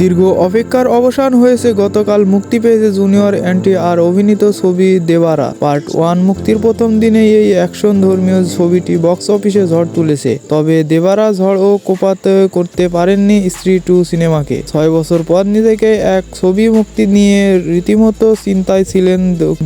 দীর্ঘ অপেক্ষার অবসান হয়েছে গতকাল মুক্তি পেয়েছে জুনিয়র এনটি আর অভিনীত ছবি দেবারা। পার্ট ওয়ান মুক্তির প্রথম দিনেই এই অ্যাকশন ধর্মীয় ছবিটি বক্স অফিসে ঝড় তুলেছে। তবে দেবারা ঝড় ও কোপাতে করতে পারেননি স্ত্রী টু সিনেমাকে। ছয় বছর পর নিজেকে এক ছবি মুক্তি নিয়ে রীতিমতো চিন্তায় ছিলেন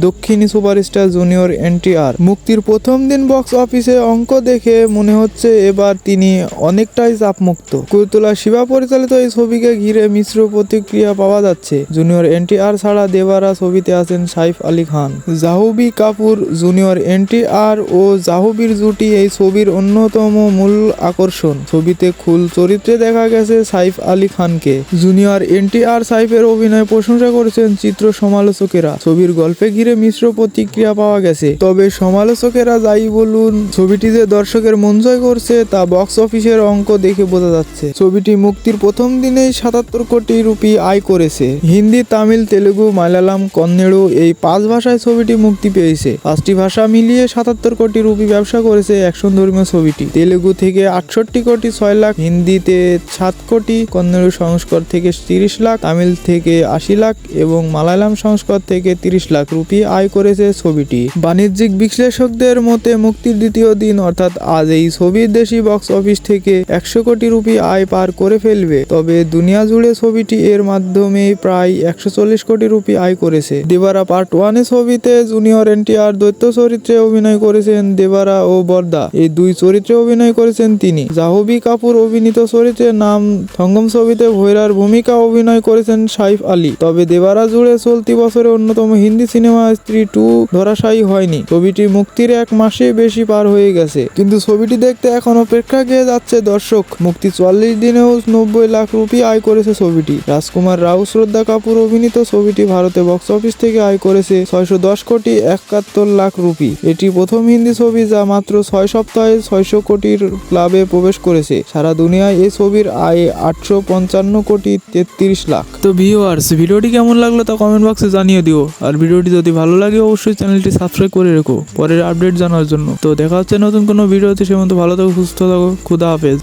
দক্ষিণী সুপারস্টার জুনিয়র এনটিআর মুক্তির প্রথম দিন বক্স অফিসে অঙ্ক দেখে মনে হচ্ছে এবার তিনি অনেকটাই চাপমুক্ত। কুলতলা শিবা পরিচালিত এই ছবিকে ঘিরে মিশ্র প্রতিক্রিয়া পাওয়া যাচ্ছে। জুনিয়র এনটিআর ছাড়া দেবারা ছবিতে আছেন সাইফ আলী খান। জাহুবি কাপুর জুনিয়র এনটিআর ও জাহুবির জুটি এই ছবির অন্যতম মূল আকর্ষণ। ছবিতে খুল চরিত্রে দেখা গেছে সাইফ আলী খানকে। জুনিয়র এনটিআর সাইফের অভিনয় প্রশংসা করেছেন চিত্র সমালোচকেরা। ছবির গল্পে ঘিরে মিশ্র প্রতিক্রিয়া পাওয়া গেছে। তবে সমালোচকেরা যাই বলুন, ছবিটি যে দর্শকের মন জয় করছে তা বক্স অফিসের অঙ্ক দেখে বোঝা যাচ্ছে। ছবিটি মুক্তির প্রথম দিনেই সাতাত্তর কোটি রুপি আয় করেছে। হিন্দি, তামিল, তেলেগু, মালায়ালাম কন্নড় এই পাঁচ ভাষায় ছবিটি মুক্তি পেয়েছে। পাঁচটি ভাষা মিলিয়ে সাতাত্তর কোটি রুপি ব্যবসা করেছে অ্যাকশন ধর্মীয় ছবিটি। তেলেগু থেকে আটষট্টি কোটি ছয় লাখ, হিন্দিতে সাত কোটি, কন্নড় সংস্কর থেকে তিরিশ লাখ, তামিল থেকে আশি লাখ এবং মালায়ালাম সংস্কর থেকে তিরিশ লাখ রুপি আয় করেছে ছবিটি। বাণিজ্যিক বিশ্লেষকদের মতে মুক্তির দ্বিতীয় দিন, অর্থাৎ আজ এই ছবির দেশি বক্স অফিস থেকে একশো কোটি রুপি আয় পার করে ফেলবে। তবে দুনিয়া জুড়ে ছবিটি এর মাধ্যমে প্রায় একশো চল্লিশ কোটি রুপি আয় করেছে। দেবারা পার্ট ওয়ানে ছবিতে জুনিয়র এনটিআর দৈত্য চরিত্রে অভিনয় করেছেন দেবারা ও বর্দা। এই দুই চরিত্রে অভিনয় করেছেন তিনি। জাহবি কাপুর অভিনীত চরিত্রের নাম সঙ্গম ছবিতে ভৈরার ভূমিকা অভিনয় করেছেন সাইফ আলী। তবে দেবারা জুড়ে চলতি বছরে অন্যতম হিন্দি সিনেমা স্ত্রী টু ধরাশায়ী হয়নি। ছবিটি মুক্তির এক মাসে বেশি পার হয়ে গেছে। কিন্তু ছবিটি দেখতে এখনও প্রেক্ষাগৃহে যাচ্ছে দর্শক। মুক্তি চুয়াল্লিশ দিনেও নব্বই লাখ রুপি আয় করেছে ছবিটি। রাজকুমার রাও শ্রদ্ধা কাপুর অভিনীত ছবিটি ভারতে বক্স অফিস থেকে আয় করেছে ছয়শো দশ কোটি একাত্তর লাখ রুপি। এটি প্রথম হিন্দি ছবি যা মাত্র ছয় সপ্তাহে ছয়শো কোটির ক্লাবে প্রবেশ করেছে। সারা দুনিয়ায় এই ছবির আয় আটশো পঞ্চান্ন কোটি তেত্রিশ লাখ। তো ভিউয়ার্স ভিডিওটি কেমন লাগল তা কমেন্ট বক্সে জানিয়ে দিও। আর ভিডিওটি যদি ভালো লাগে, অবশ্যই চ্যানেলটি সাবস্ক্রাইব করে রেখো পরের আপডেট জানার জন্য। তো দেখা হচ্ছে নতুন কোনো ভিডিওতে সে মতো ভালো থাকো, সুস্থ থাকো, খুদা হাফেজ।